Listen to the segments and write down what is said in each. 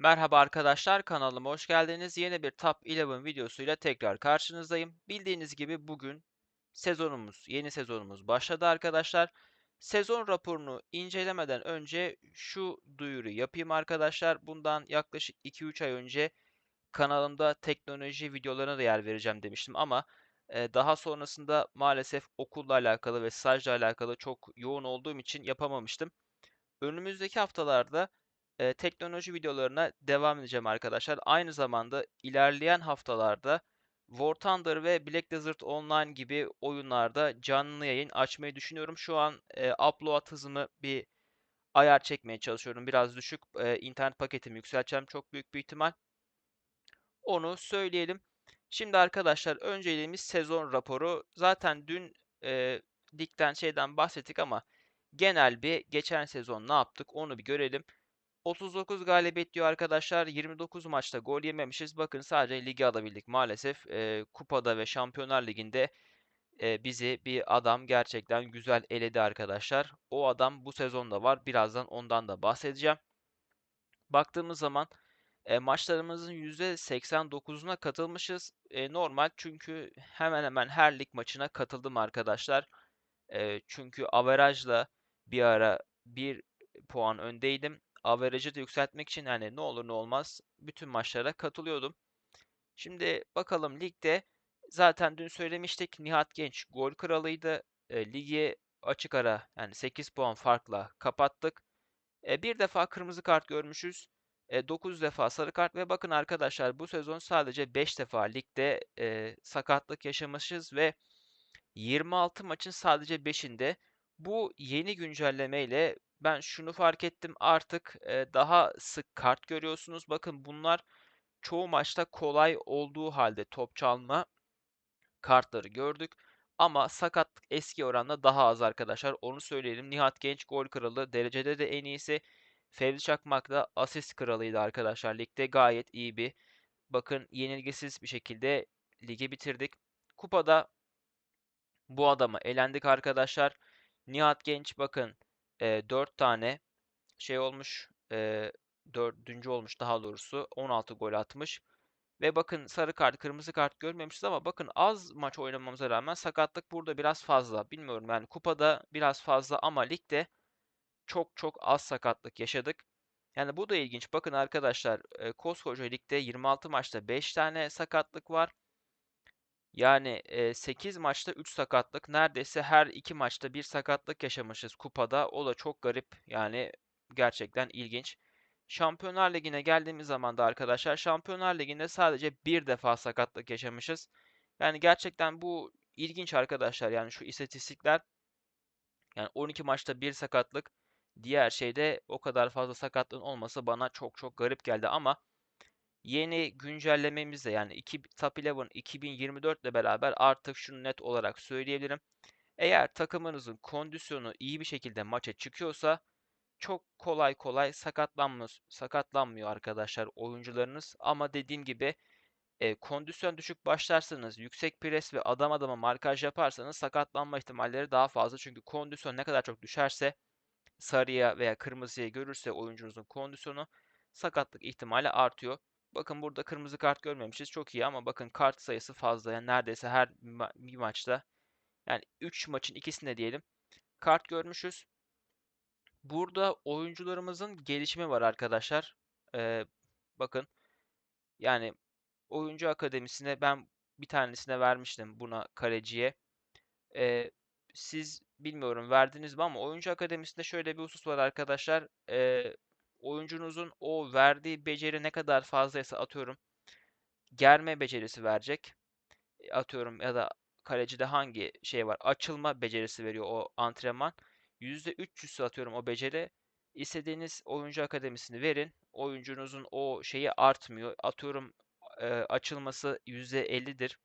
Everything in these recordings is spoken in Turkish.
Merhaba arkadaşlar, kanalıma hoş geldiniz. Yeni bir Top 11 videosuyla tekrar karşınızdayım. Bildiğiniz gibi bugün sezonumuz, yeni sezonumuz başladı arkadaşlar. Sezon raporunu incelemeden önce şu duyuru yapayım arkadaşlar. Bundan yaklaşık 2-3 ay önce kanalımda teknoloji videolarına da yer vereceğim demiştim ama e, daha sonrasında maalesef okulla alakalı ve stajla alakalı çok yoğun olduğum için yapamamıştım. Önümüzdeki haftalarda Eee, teknoloji videolarına devam edeceğim arkadaşlar. Aynı zamanda ilerleyen haftalarda War Thunder ve Black Desert Online gibi oyunlarda canlı yayın açmayı düşünüyorum. Şu an eee, upload hızımı bir ayar çekmeye çalışıyorum. Biraz düşük eee, internet paketimi yükselteceğim çok büyük bir ihtimal. Onu söyleyelim. Şimdi arkadaşlar önceliğimiz sezon raporu. Zaten dün eee ligden şeyden bahsettik ama genel bir geçen sezon ne yaptık onu bir görelim. 39 galibiyet diyor arkadaşlar. 29 maçta gol yememişiz. Bakın sadece ligi alabildik maalesef. Eee, kupada ve Şampiyonlar Ligi'nde eee, bizi bir adam gerçekten güzel eledi arkadaşlar. O adam bu sezonda var. Birazdan ondan da bahsedeceğim. Baktığımız zaman e, maçlarımızın %89'una katılmışız. E, normal çünkü hemen hemen her lig maçına katıldım arkadaşlar. E, çünkü averajla bir ara bir puan öndeydim. Average'ı da yükseltmek için hani ne olur ne olmaz bütün maçlara katılıyordum. Şimdi bakalım ligde zaten dün söylemiştik Nihat Genç gol kralıydı. E, ligi açık ara yani 8 puan farkla kapattık. E, bir defa kırmızı kart görmüşüz. E, 9 defa sarı kart ve bakın arkadaşlar bu sezon sadece 5 defa ligde e, sakatlık yaşamışız ve 26 maçın sadece 5'inde bu yeni güncellemeyle ben şunu fark ettim artık e, daha sık kart görüyorsunuz. Bakın bunlar çoğu maçta kolay olduğu halde top çalma kartları gördük. Ama sakatlık eski oranla daha az arkadaşlar. Onu söyleyelim. Nihat Genç gol kralı. Derecede de en iyisi. Fevzi Çakmak da asist kralıydı arkadaşlar. Ligde gayet iyi bir. Bakın yenilgisiz bir şekilde ligi bitirdik. Kupada bu adama elendik arkadaşlar. Nihat Genç bakın e, 4 tane şey olmuş. E, dördüncü olmuş daha doğrusu. 16 gol atmış. Ve bakın sarı kart, kırmızı kart görmemişiz ama bakın az maç oynamamıza rağmen sakatlık burada biraz fazla. Bilmiyorum yani kupada biraz fazla ama ligde çok çok az sakatlık yaşadık. Yani bu da ilginç. Bakın arkadaşlar koskoca ligde 26 maçta 5 tane sakatlık var. Yani e, 8 maçta 3 sakatlık. Neredeyse her 2 maçta bir sakatlık yaşamışız kupada. O da çok garip. Yani gerçekten ilginç. Şampiyonlar Ligi'ne geldiğimiz zaman da arkadaşlar Şampiyonlar Ligi'nde sadece bir defa sakatlık yaşamışız. Yani gerçekten bu ilginç arkadaşlar. Yani şu istatistikler yani 12 maçta bir sakatlık diğer şeyde o kadar fazla sakatlığın olması bana çok çok garip geldi ama yeni güncellememizde yani 2, Top 11 2024 ile beraber artık şunu net olarak söyleyebilirim. Eğer takımınızın kondisyonu iyi bir şekilde maça çıkıyorsa çok kolay kolay sakatlanmıyor, sakatlanmıyor arkadaşlar oyuncularınız. Ama dediğim gibi e, kondisyon düşük başlarsanız, yüksek pres ve adam adama markaj yaparsanız sakatlanma ihtimalleri daha fazla. Çünkü kondisyon ne kadar çok düşerse sarıya veya kırmızıya görürse oyuncunuzun kondisyonu sakatlık ihtimali artıyor. Bakın burada kırmızı kart görmemişiz. Çok iyi ama bakın kart sayısı fazla. Yani neredeyse her bir maçta yani 3 maçın ikisinde diyelim kart görmüşüz. Burada oyuncularımızın gelişimi var arkadaşlar. Ee, bakın yani oyuncu akademisine ben bir tanesine vermiştim buna kaleciye. Ee, siz bilmiyorum verdiniz mi ama oyuncu akademisinde şöyle bir husus var arkadaşlar. Ee, oyuncunuzun o verdiği beceri ne kadar fazlaysa atıyorum germe becerisi verecek. Atıyorum ya da kalecide hangi şey var? Açılma becerisi veriyor o antrenman. %300 atıyorum o beceri. İstediğiniz oyuncu akademisini verin. Oyuncunuzun o şeyi artmıyor. Atıyorum e, açılması %50'dir.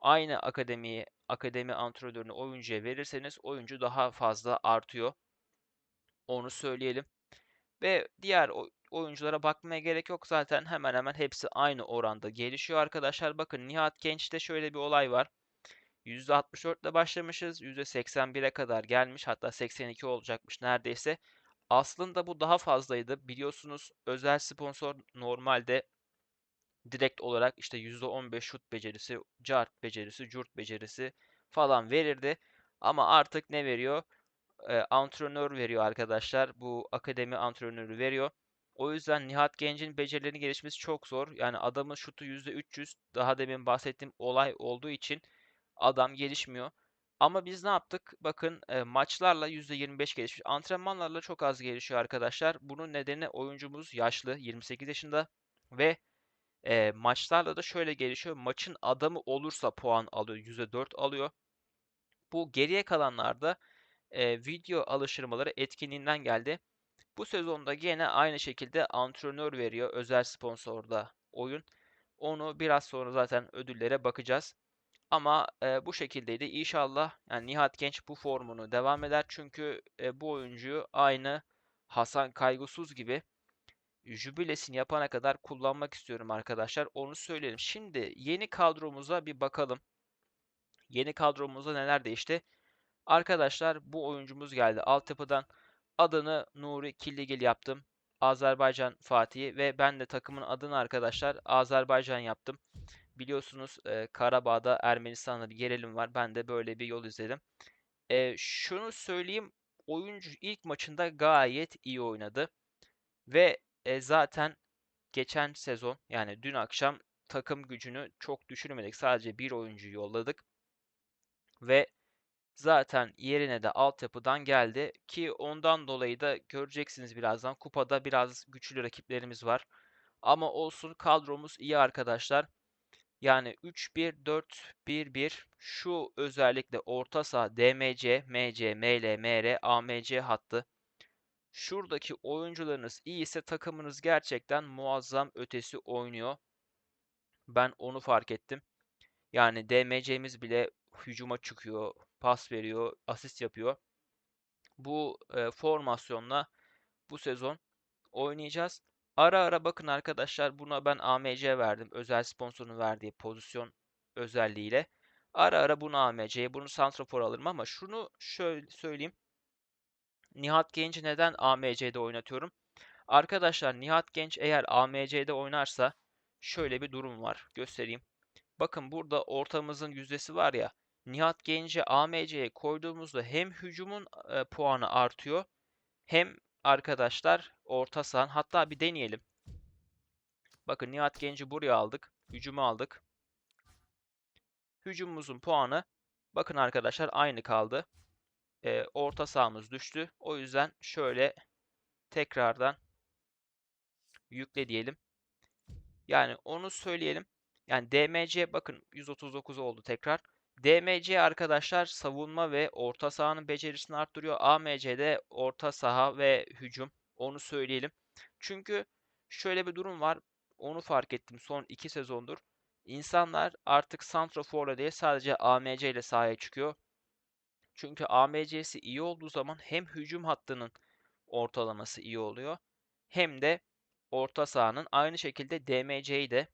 Aynı akademiyi, akademi antrenörünü oyuncuya verirseniz oyuncu daha fazla artıyor. Onu söyleyelim. Ve diğer oyunculara bakmaya gerek yok zaten hemen hemen hepsi aynı oranda gelişiyor arkadaşlar. Bakın Nihat Genç'te şöyle bir olay var. %64 ile başlamışız. %81'e kadar gelmiş. Hatta 82 olacakmış neredeyse. Aslında bu daha fazlaydı. Biliyorsunuz özel sponsor normalde direkt olarak işte %15 şut becerisi, cart becerisi, curt becerisi falan verirdi. Ama artık ne veriyor? Ee, antrenör veriyor arkadaşlar. Bu akademi antrenörü veriyor. O yüzden Nihat Genç'in becerilerini gelişmesi çok zor. Yani adamın şutu %300. Daha demin bahsettiğim olay olduğu için adam gelişmiyor. Ama biz ne yaptık? Bakın e, maçlarla %25 gelişmiş. Antrenmanlarla çok az gelişiyor arkadaşlar. Bunun nedeni oyuncumuz yaşlı, 28 yaşında ve e, maçlarla da şöyle gelişiyor. Maçın adamı olursa puan alıyor, %4 alıyor. Bu geriye kalanlarda e, video alıştırmaları etkinliğinden geldi. Bu sezonda gene aynı şekilde antrenör veriyor özel sponsorda oyun. Onu biraz sonra zaten ödüllere bakacağız. Ama e, bu şekildeydi. İnşallah yani Nihat Genç bu formunu devam eder. Çünkü e, bu oyuncuyu aynı Hasan Kaygısız gibi jübilesini yapana kadar kullanmak istiyorum arkadaşlar. Onu söyleyelim. Şimdi yeni kadromuza bir bakalım. Yeni kadromuzda neler değişti? Arkadaşlar bu oyuncumuz geldi. Altyapıdan adını Nuri Killigil yaptım. Azerbaycan Fatih'i ve ben de takımın adını arkadaşlar Azerbaycan yaptım. Biliyorsunuz e, Karabağ'da Ermenistan'da bir gerilim var. Ben de böyle bir yol izledim. E, şunu söyleyeyim. Oyuncu ilk maçında gayet iyi oynadı. Ve e, zaten geçen sezon yani dün akşam takım gücünü çok düşürmedik. Sadece bir oyuncu yolladık. Ve zaten yerine de altyapıdan geldi ki ondan dolayı da göreceksiniz birazdan kupada biraz güçlü rakiplerimiz var. Ama olsun kadromuz iyi arkadaşlar. Yani 3-1-4-1-1 şu özellikle orta saha DMC, MC, ML, MR, AMC hattı. Şuradaki oyuncularınız iyi ise takımınız gerçekten muazzam ötesi oynuyor. Ben onu fark ettim. Yani DMC'miz bile hücuma çıkıyor, pas veriyor, asist yapıyor. Bu e, formasyonla bu sezon oynayacağız. Ara ara bakın arkadaşlar buna ben AMC verdim. Özel sponsorun verdiği pozisyon özelliğiyle. Ara ara bunu AMC'ye, bunu Santrafor alırım ama şunu şöyle söyleyeyim. Nihat Genç'i neden AMC'de oynatıyorum? Arkadaşlar Nihat Genç eğer AMC'de oynarsa şöyle bir durum var. Göstereyim. Bakın burada ortamızın yüzdesi var ya. Nihat Genç'i AMC'ye koyduğumuzda hem hücumun e, puanı artıyor hem arkadaşlar orta sahan hatta bir deneyelim. Bakın Nihat Genç'i buraya aldık. Hücumu aldık. Hücumumuzun puanı bakın arkadaşlar aynı kaldı. E, orta sahamız düştü. O yüzden şöyle tekrardan yükle diyelim. Yani onu söyleyelim. Yani DMC bakın 139 oldu tekrar. DMC arkadaşlar savunma ve orta sahanın becerisini arttırıyor. AMC'de orta saha ve hücum. Onu söyleyelim. Çünkü şöyle bir durum var. Onu fark ettim son 2 sezondur. İnsanlar artık Santrafor'la değil sadece AMC ile sahaya çıkıyor. Çünkü AMC'si iyi olduğu zaman hem hücum hattının ortalaması iyi oluyor hem de orta sahanın aynı şekilde DMC'yi de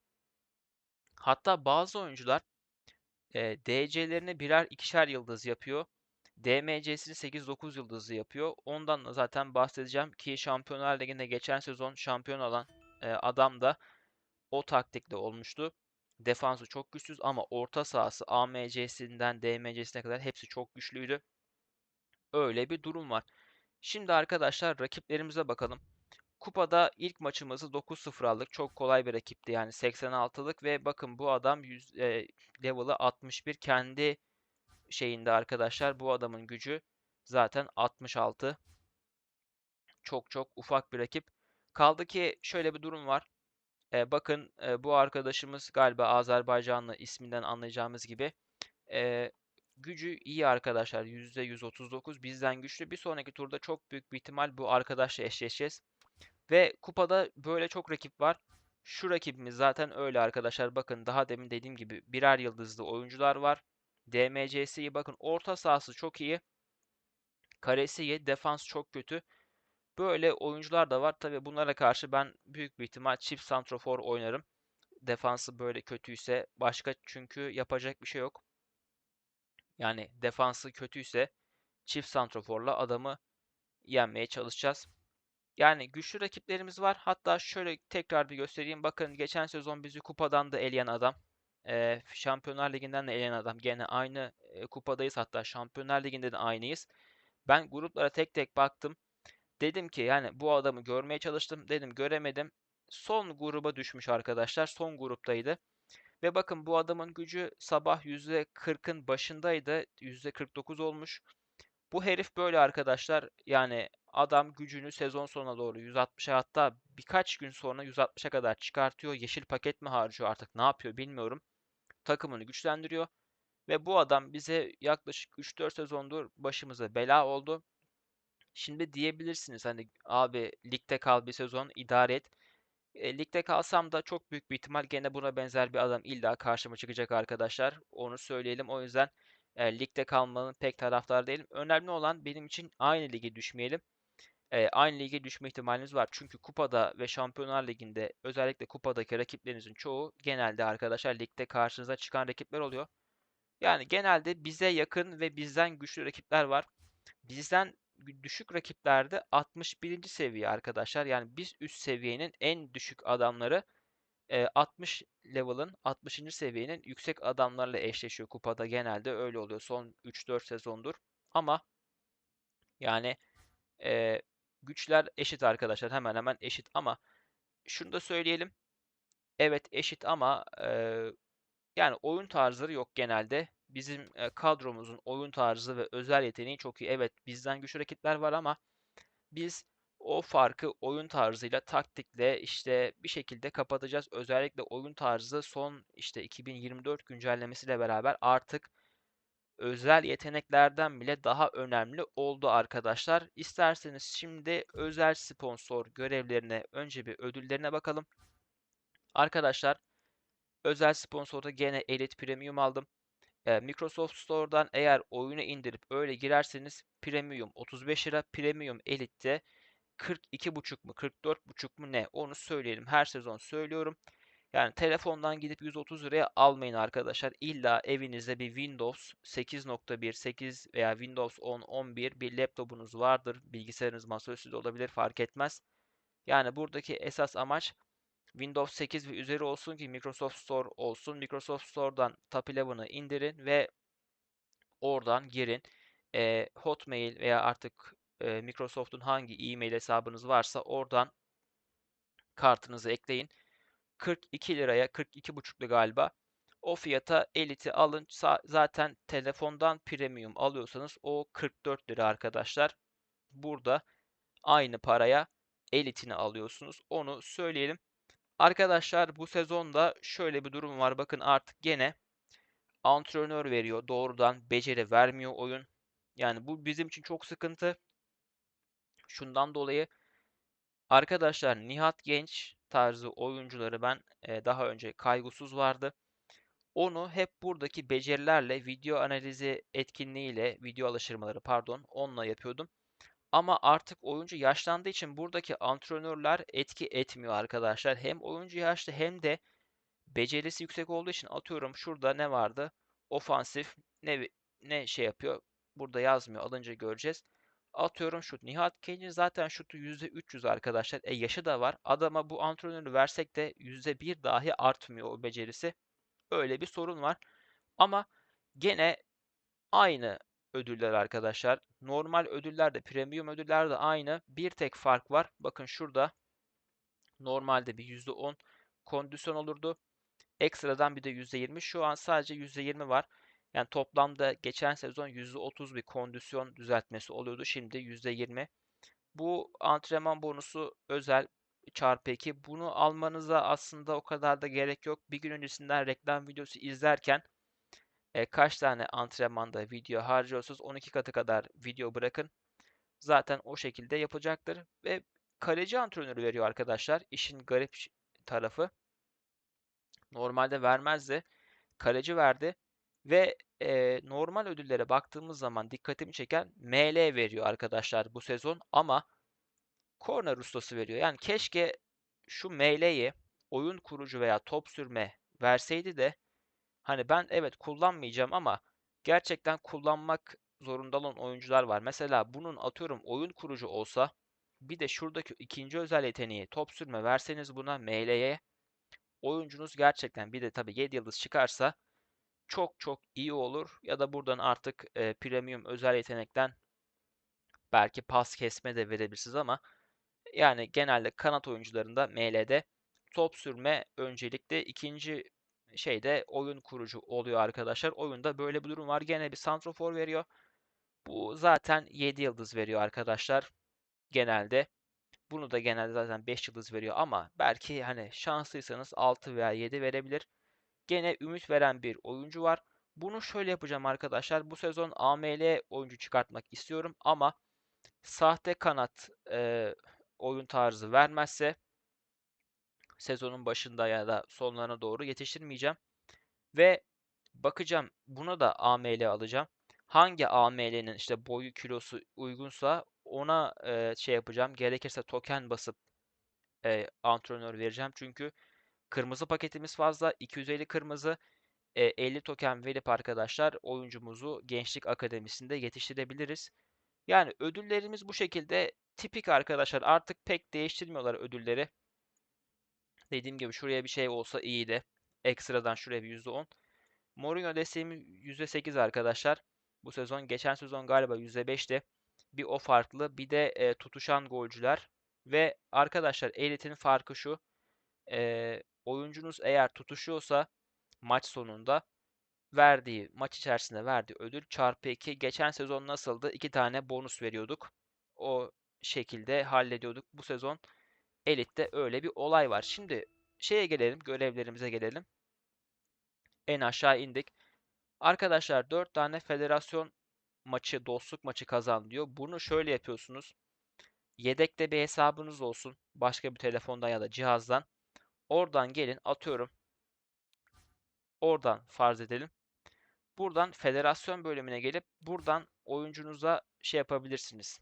hatta bazı oyuncular e, DC'lerini birer ikişer yıldız yapıyor. DMC'sini 8-9 yıldızlı yapıyor. Ondan da zaten bahsedeceğim ki Şampiyonlar Ligi'nde geçen sezon şampiyon olan e, adam da o taktikle olmuştu. Defansı çok güçsüz ama orta sahası AMC'sinden DMC'sine kadar hepsi çok güçlüydü. Öyle bir durum var. Şimdi arkadaşlar rakiplerimize bakalım. Kupada ilk maçımızı 9-0 aldık. Çok kolay bir rakipti yani 86'lık ve bakın bu adam 100, e, level'ı 61 kendi şeyinde arkadaşlar bu adamın gücü zaten 66. Çok çok ufak bir rakip. Kaldı ki şöyle bir durum var. E, bakın e, bu arkadaşımız galiba Azerbaycanlı isminden anlayacağımız gibi e, gücü iyi arkadaşlar. %139 bizden güçlü. Bir sonraki turda çok büyük bir ihtimal bu arkadaşla eşleşeceğiz. Ve kupada böyle çok rakip var. Şu rakibimiz zaten öyle arkadaşlar. Bakın daha demin dediğim gibi birer yıldızlı oyuncular var. DMC'si iyi. Bakın orta sahası çok iyi. Karesi iyi. Defans çok kötü. Böyle oyuncular da var. Tabi bunlara karşı ben büyük bir ihtimal çift santrofor oynarım. Defansı böyle kötüyse başka çünkü yapacak bir şey yok. Yani defansı kötüyse çift santroforla adamı yenmeye çalışacağız. Yani güçlü rakiplerimiz var. Hatta şöyle tekrar bir göstereyim. Bakın geçen sezon bizi kupadan da eleyen adam. eee, Şampiyonlar Ligi'nden de eleyen adam. Gene aynı e, kupadayız. Hatta Şampiyonlar Ligi'nde de aynıyız. Ben gruplara tek tek baktım. Dedim ki yani bu adamı görmeye çalıştım. Dedim göremedim. Son gruba düşmüş arkadaşlar. Son gruptaydı. Ve bakın bu adamın gücü sabah %40'ın başındaydı. %49 olmuş. Bu herif böyle arkadaşlar. Yani adam gücünü sezon sonuna doğru 160'a hatta birkaç gün sonra 160'a kadar çıkartıyor. Yeşil paket mi harcıyor artık ne yapıyor bilmiyorum. Takımını güçlendiriyor. Ve bu adam bize yaklaşık 3-4 sezondur başımıza bela oldu. Şimdi diyebilirsiniz hani abi ligde kal bir sezon idare et. E, ligde kalsam da çok büyük bir ihtimal gene buna benzer bir adam illa karşıma çıkacak arkadaşlar. Onu söyleyelim. O yüzden e, ligde kalmanın pek taraftar değilim. Önemli olan benim için aynı lige düşmeyelim. E, aynı lige düşme ihtimaliniz var. Çünkü kupada ve Şampiyonlar Ligi'nde özellikle kupadaki rakiplerinizin çoğu genelde arkadaşlar ligde karşınıza çıkan rakipler oluyor. Yani genelde bize yakın ve bizden güçlü rakipler var. Bizden düşük rakiplerde 61. seviye arkadaşlar. Yani biz üst seviyenin en düşük adamları 60 level'ın 60. seviyenin yüksek adamlarla eşleşiyor kupada genelde öyle oluyor son 3-4 sezondur. Ama yani e, güçler eşit arkadaşlar hemen hemen eşit ama şunu da söyleyelim. Evet eşit ama e, yani oyun tarzları yok genelde. Bizim e, kadromuzun oyun tarzı ve özel yeteneği çok iyi. Evet bizden güçlü rakipler var ama biz o farkı oyun tarzıyla, taktikle işte bir şekilde kapatacağız. Özellikle oyun tarzı son işte 2024 güncellemesiyle beraber artık özel yeteneklerden bile daha önemli oldu arkadaşlar. İsterseniz şimdi özel sponsor görevlerine önce bir ödüllerine bakalım. Arkadaşlar özel sponsorda gene Elite Premium aldım. Microsoft Store'dan eğer oyunu indirip öyle girerseniz Premium 35 lira, Premium Elite'de 42,5 mu 44,5 mu ne onu söyleyelim. Her sezon söylüyorum. Yani telefondan gidip 130 liraya almayın arkadaşlar. İlla evinizde bir Windows 8.1, 8 veya Windows 10, 11 bir laptopunuz vardır. Bilgisayarınız masaüstü de olabilir fark etmez. Yani buradaki esas amaç Windows 8 ve üzeri olsun ki Microsoft Store olsun. Microsoft Store'dan Top 11'ı indirin ve oradan girin. E, Hotmail veya artık e, Microsoft'un hangi e-mail hesabınız varsa oradan kartınızı ekleyin. 42 liraya 42,5'lu galiba. O fiyata Elite'i alın. Zaten telefondan premium alıyorsanız o 44 lira arkadaşlar. Burada aynı paraya Elite'ini alıyorsunuz. Onu söyleyelim. Arkadaşlar bu sezonda şöyle bir durum var. Bakın artık gene antrenör veriyor. Doğrudan beceri vermiyor oyun. Yani bu bizim için çok sıkıntı. Şundan dolayı arkadaşlar Nihat Genç tarzı oyuncuları ben e, daha önce kaygısız vardı. Onu hep buradaki becerilerle, video analizi etkinliğiyle, video alıştırmaları pardon, onunla yapıyordum. Ama artık oyuncu yaşlandığı için buradaki antrenörler etki etmiyor arkadaşlar. Hem oyuncu yaşlı hem de becerisi yüksek olduğu için atıyorum şurada ne vardı? Ofansif ne ne şey yapıyor? Burada yazmıyor. Alınca göreceğiz. Atıyorum şut. Nihat Kenci zaten şutu %300 arkadaşlar. E yaşı da var. Adama bu antrenörü versek de %1 dahi artmıyor o becerisi. Öyle bir sorun var. Ama gene aynı ödüller arkadaşlar. Normal ödüller de premium ödüller de aynı. Bir tek fark var. Bakın şurada normalde bir %10 kondisyon olurdu. Ekstradan bir de %20. Şu an sadece %20 var. Yani toplamda geçen sezon %30 bir kondisyon düzeltmesi oluyordu. Şimdi %20. Bu antrenman bonusu özel çarpı 2. Bunu almanıza aslında o kadar da gerek yok. Bir gün öncesinden reklam videosu izlerken e, kaç tane antrenmanda video harcıyorsunuz 12 katı kadar video bırakın. Zaten o şekilde yapacaktır. Ve kaleci antrenörü veriyor arkadaşlar. İşin garip tarafı. Normalde vermezdi. Kaleci verdi. Ve e, normal ödüllere baktığımız zaman dikkatimi çeken ML veriyor arkadaşlar bu sezon. Ama korner ustası veriyor. Yani keşke şu ML'yi oyun kurucu veya top sürme verseydi de Hani ben evet kullanmayacağım ama gerçekten kullanmak zorunda olan oyuncular var. Mesela bunun atıyorum oyun kurucu olsa Bir de şuradaki ikinci özel yeteneği top sürme verseniz buna ML'ye oyuncunuz gerçekten bir de tabii 7 yıldız çıkarsa çok çok iyi olur. Ya da buradan artık e, premium özel yetenekten belki pas kesme de verebilirsiniz ama yani genelde kanat oyuncularında ML'de top sürme öncelikle ikinci şeyde oyun kurucu oluyor arkadaşlar. Oyunda böyle bir durum var. Gene bir santrofor veriyor. Bu zaten 7 yıldız veriyor arkadaşlar. Genelde. Bunu da genelde zaten 5 yıldız veriyor ama belki hani şanslıysanız 6 veya 7 verebilir. Gene ümit veren bir oyuncu var. Bunu şöyle yapacağım arkadaşlar. Bu sezon AML oyuncu çıkartmak istiyorum ama sahte kanat e, oyun tarzı vermezse sezonun başında ya da sonlarına doğru yetiştirmeyeceğim. Ve bakacağım buna da AML alacağım. Hangi AML'nin işte boyu kilosu uygunsa ona e, şey yapacağım. Gerekirse token basıp e, antrenör vereceğim. Çünkü kırmızı paketimiz fazla. 250 kırmızı e, 50 token verip arkadaşlar oyuncumuzu Gençlik Akademisi'nde yetiştirebiliriz. Yani ödüllerimiz bu şekilde tipik arkadaşlar. Artık pek değiştirmiyorlar ödülleri. Dediğim gibi şuraya bir şey olsa iyiydi. Ekstradan şuraya bir %10. Mourinho desteğimi %8 arkadaşlar. Bu sezon geçen sezon galiba %5'ti. Bir o farklı bir de e, tutuşan golcüler. Ve arkadaşlar elitin farkı şu. E, oyuncunuz eğer tutuşuyorsa maç sonunda verdiği maç içerisinde verdiği ödül çarpı 2. Geçen sezon nasıldı? 2 tane bonus veriyorduk. O şekilde hallediyorduk. Bu sezon Elit'te öyle bir olay var. Şimdi şeye gelelim, görevlerimize gelelim. En aşağı indik. Arkadaşlar 4 tane federasyon maçı, dostluk maçı kazan diyor. Bunu şöyle yapıyorsunuz. Yedekte bir hesabınız olsun. Başka bir telefondan ya da cihazdan. Oradan gelin atıyorum. Oradan farz edelim. Buradan federasyon bölümüne gelip buradan oyuncunuza şey yapabilirsiniz.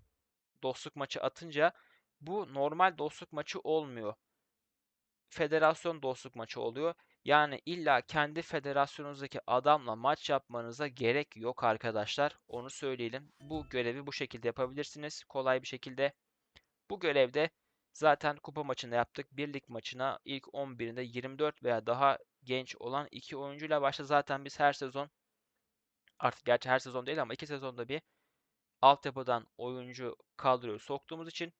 Dostluk maçı atınca bu normal dostluk maçı olmuyor. Federasyon dostluk maçı oluyor. Yani illa kendi federasyonunuzdaki adamla maç yapmanıza gerek yok arkadaşlar. Onu söyleyelim. Bu görevi bu şekilde yapabilirsiniz. Kolay bir şekilde. Bu görevde zaten kupa maçında yaptık. Birlik maçına ilk 11'inde 24 veya daha genç olan iki oyuncuyla başla. Zaten biz her sezon artık gerçi her sezon değil ama iki sezonda bir altyapıdan oyuncu kadroyu soktuğumuz için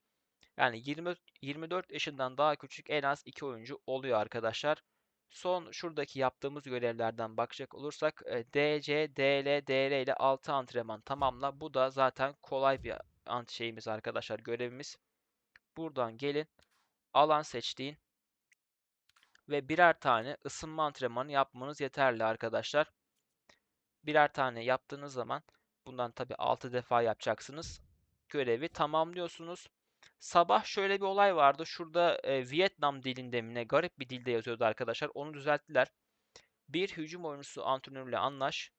yani 20, 24 yaşından daha küçük en az 2 oyuncu oluyor arkadaşlar. Son şuradaki yaptığımız görevlerden bakacak olursak e, DC, DL, DR ile 6 antrenman tamamla. Bu da zaten kolay bir şeyimiz arkadaşlar görevimiz. Buradan gelin alan seçtiğin ve birer tane ısınma antrenmanı yapmanız yeterli arkadaşlar. Birer tane yaptığınız zaman bundan tabi 6 defa yapacaksınız. Görevi tamamlıyorsunuz. Sabah şöyle bir olay vardı. Şurada e, Vietnam dilinde mi ne garip bir dilde yazıyordu arkadaşlar. Onu düzelttiler. Bir hücum oyuncusu antrenörle anlaş.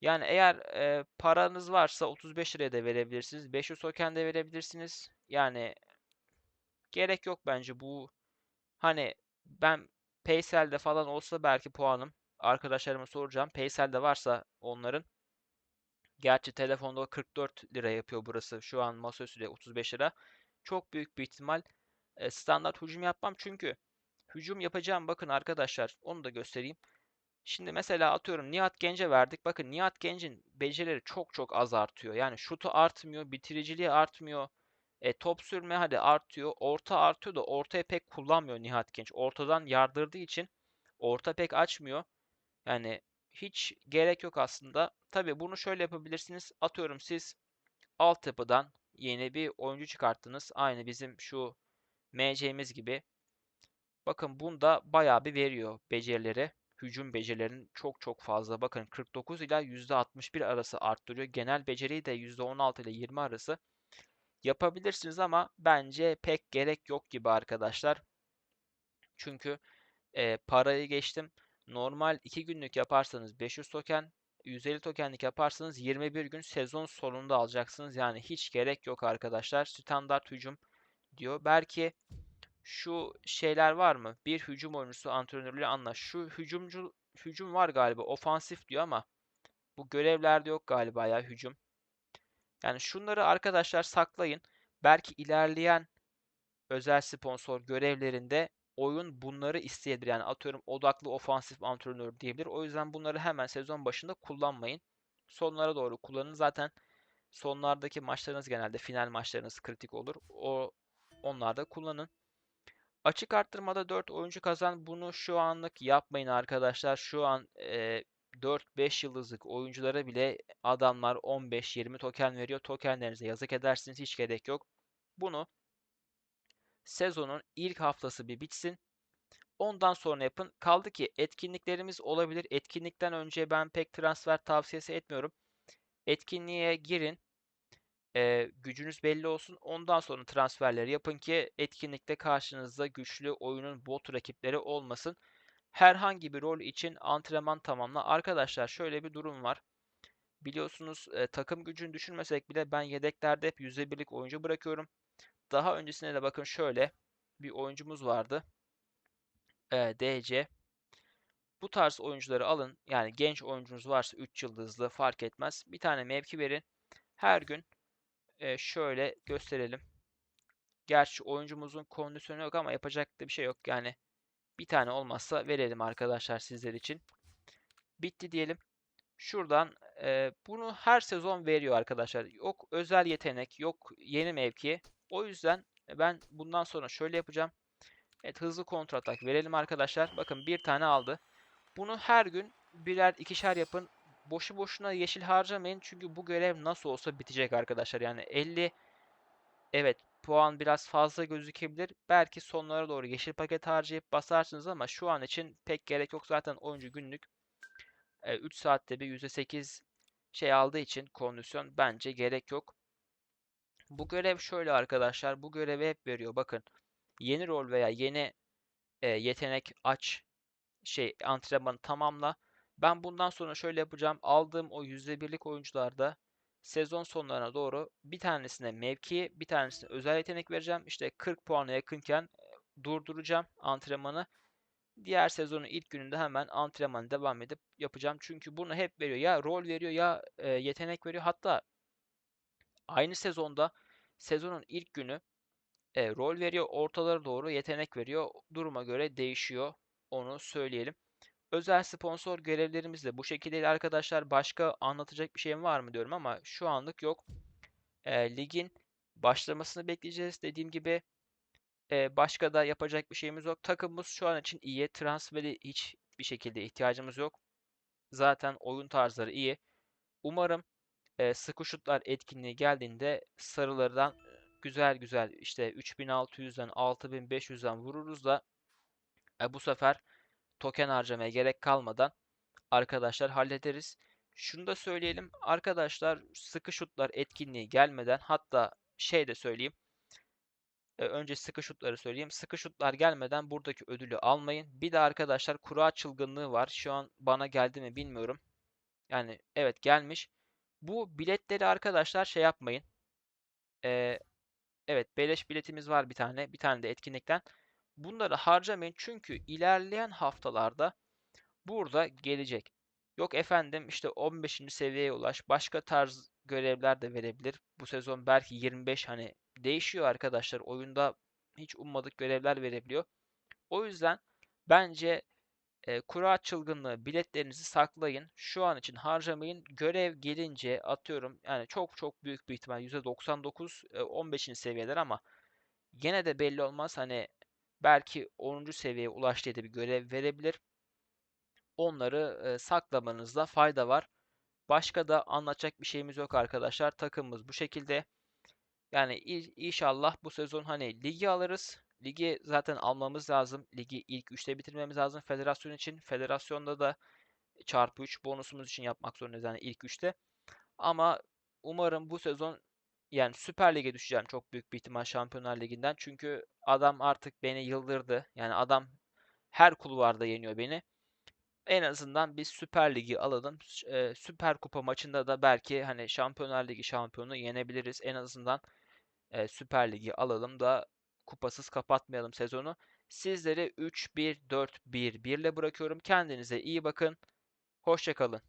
Yani eğer e, paranız varsa 35 liraya da verebilirsiniz. 500 token de verebilirsiniz. Yani gerek yok bence bu. Hani ben Paysel'de falan olsa belki puanım. Arkadaşlarıma soracağım. Paysel'de varsa onların. Gerçi telefonda 44 lira yapıyor burası. Şu an masaüstü 35 lira çok büyük bir ihtimal e, standart hücum yapmam. Çünkü hücum yapacağım bakın arkadaşlar onu da göstereyim. Şimdi mesela atıyorum Nihat Genç'e verdik. Bakın Nihat Genç'in becerileri çok çok az artıyor. Yani şutu artmıyor, bitiriciliği artmıyor. E, top sürme hadi artıyor. Orta artıyor da ortaya pek kullanmıyor Nihat Genç. Ortadan yardırdığı için orta pek açmıyor. Yani hiç gerek yok aslında. Tabi bunu şöyle yapabilirsiniz. Atıyorum siz altyapıdan yeni bir oyuncu çıkarttınız. Aynı bizim şu MC'miz gibi. Bakın bunda bayağı bir veriyor becerileri. Hücum becerilerinin çok çok fazla. Bakın 49 ile %61 arası arttırıyor. Genel beceriyi de %16 ile 20 arası yapabilirsiniz ama bence pek gerek yok gibi arkadaşlar. Çünkü e, parayı geçtim. Normal 2 günlük yaparsanız 500 token, 150 tokenlik yaparsanız 21 gün sezon sonunda alacaksınız. Yani hiç gerek yok arkadaşlar. Standart hücum diyor. Belki şu şeyler var mı? Bir hücum oyuncusu antrenörüyle anlaş. Şu hücumcu hücum var galiba. Ofansif diyor ama bu görevlerde yok galiba ya hücum. Yani şunları arkadaşlar saklayın. Belki ilerleyen özel sponsor görevlerinde oyun bunları isteyebilir. Yani atıyorum odaklı ofansif antrenör diyebilir. O yüzden bunları hemen sezon başında kullanmayın. Sonlara doğru kullanın. Zaten sonlardaki maçlarınız genelde final maçlarınız kritik olur. O onlarda kullanın. Açık arttırmada 4 oyuncu kazan. Bunu şu anlık yapmayın arkadaşlar. Şu an e, 4-5 yıldızlık oyunculara bile adamlar 15-20 token veriyor. Tokenlerinize yazık edersiniz. Hiç gerek yok. Bunu sezonun ilk haftası bir bitsin. Ondan sonra yapın. Kaldı ki etkinliklerimiz olabilir. Etkinlikten önce ben pek transfer tavsiyesi etmiyorum. Etkinliğe girin. E, gücünüz belli olsun. Ondan sonra transferleri yapın ki etkinlikte karşınızda güçlü oyunun bot rakipleri olmasın. Herhangi bir rol için antrenman tamamla. Arkadaşlar şöyle bir durum var. Biliyorsunuz e, takım gücünü düşürmesek bile ben yedeklerde hep %1'lik oyuncu bırakıyorum. Daha öncesinde de bakın şöyle bir oyuncumuz vardı. E, DC. Bu tarz oyuncuları alın. Yani genç oyuncunuz varsa 3 yıldızlı fark etmez. Bir tane mevki verin. Her gün e, şöyle gösterelim. Gerçi oyuncumuzun kondisyonu yok ama yapacak da bir şey yok. Yani bir tane olmazsa verelim arkadaşlar sizler için. Bitti diyelim. Şuradan e, bunu her sezon veriyor arkadaşlar. Yok özel yetenek, yok yeni mevki. O yüzden ben bundan sonra şöyle yapacağım. Evet hızlı kontratak verelim arkadaşlar. Bakın bir tane aldı. Bunu her gün birer ikişer yapın. Boşu boşuna yeşil harcamayın. Çünkü bu görev nasıl olsa bitecek arkadaşlar. Yani 50 evet puan biraz fazla gözükebilir. Belki sonlara doğru yeşil paket harcayıp basarsınız ama şu an için pek gerek yok. Zaten oyuncu günlük 3 saatte bir %8 şey aldığı için kondisyon bence gerek yok. Bu görev şöyle arkadaşlar. Bu görevi hep veriyor. Bakın yeni rol veya yeni e, yetenek aç şey antrenmanı tamamla. Ben bundan sonra şöyle yapacağım. Aldığım o %1'lik oyuncularda sezon sonlarına doğru bir tanesine mevki, bir tanesine özel yetenek vereceğim. İşte 40 puana yakınken durduracağım antrenmanı. Diğer sezonun ilk gününde hemen antrenmanı devam edip yapacağım. Çünkü bunu hep veriyor. Ya rol veriyor ya e, yetenek veriyor. Hatta aynı sezonda sezonun ilk günü e, rol veriyor. Ortalara doğru yetenek veriyor. Duruma göre değişiyor. Onu söyleyelim. Özel sponsor görevlerimiz de bu şekilde arkadaşlar. Başka anlatacak bir şeyim var mı diyorum ama şu anlık yok. E, ligin başlamasını bekleyeceğiz. Dediğim gibi e, başka da yapacak bir şeyimiz yok. Takımımız şu an için iyi. Transferi hiç bir şekilde ihtiyacımız yok. Zaten oyun tarzları iyi. Umarım e, sıkı şutlar etkinliği geldiğinde sarılardan güzel güzel işte 3600'den 6500'den vururuz da e, bu sefer token harcamaya gerek kalmadan arkadaşlar hallederiz. Şunu da söyleyelim arkadaşlar sıkı şutlar etkinliği gelmeden hatta şey de söyleyeyim. E, önce sıkı şutları söyleyeyim. Sıkı şutlar gelmeden buradaki ödülü almayın. Bir de arkadaşlar kura çılgınlığı var. Şu an bana geldi mi bilmiyorum. Yani evet gelmiş. Bu biletleri arkadaşlar şey yapmayın. Ee, evet beleş biletimiz var bir tane. Bir tane de etkinlikten. Bunları harcamayın çünkü ilerleyen haftalarda burada gelecek. Yok efendim işte 15. seviyeye ulaş. Başka tarz görevler de verebilir. Bu sezon belki 25 hani değişiyor arkadaşlar. Oyunda hiç ummadık görevler verebiliyor. O yüzden bence e, kura çılgınlığı biletlerinizi saklayın. Şu an için harcamayın. Görev gelince atıyorum yani çok çok büyük bir ihtimal %99 e, 15. seviyeler ama gene de belli olmaz. Hani belki 10. seviyeye ulaştığı bir görev verebilir. Onları e, saklamanızda fayda var. Başka da anlatacak bir şeyimiz yok arkadaşlar. Takımımız bu şekilde. Yani inşallah bu sezon hani ligi alırız. Ligi zaten almamız lazım. Ligi ilk 3'te bitirmemiz lazım federasyon için. Federasyonda da çarpı 3 bonusumuz için yapmak zorundayız yani ilk 3'te. Ama umarım bu sezon yani Süper Lig'e düşeceğim çok büyük bir ihtimal Şampiyonlar Ligi'nden. Çünkü adam artık beni yıldırdı. Yani adam her kulvarda yeniyor beni. En azından biz Süper Lig'i alalım. E, Süper Kupa maçında da belki hani Şampiyonlar Ligi şampiyonu yenebiliriz. En azından e, Süper Lig'i alalım da kupasız kapatmayalım sezonu. Sizleri 3-1-4-1-1 ile bırakıyorum. Kendinize iyi bakın. Hoşçakalın.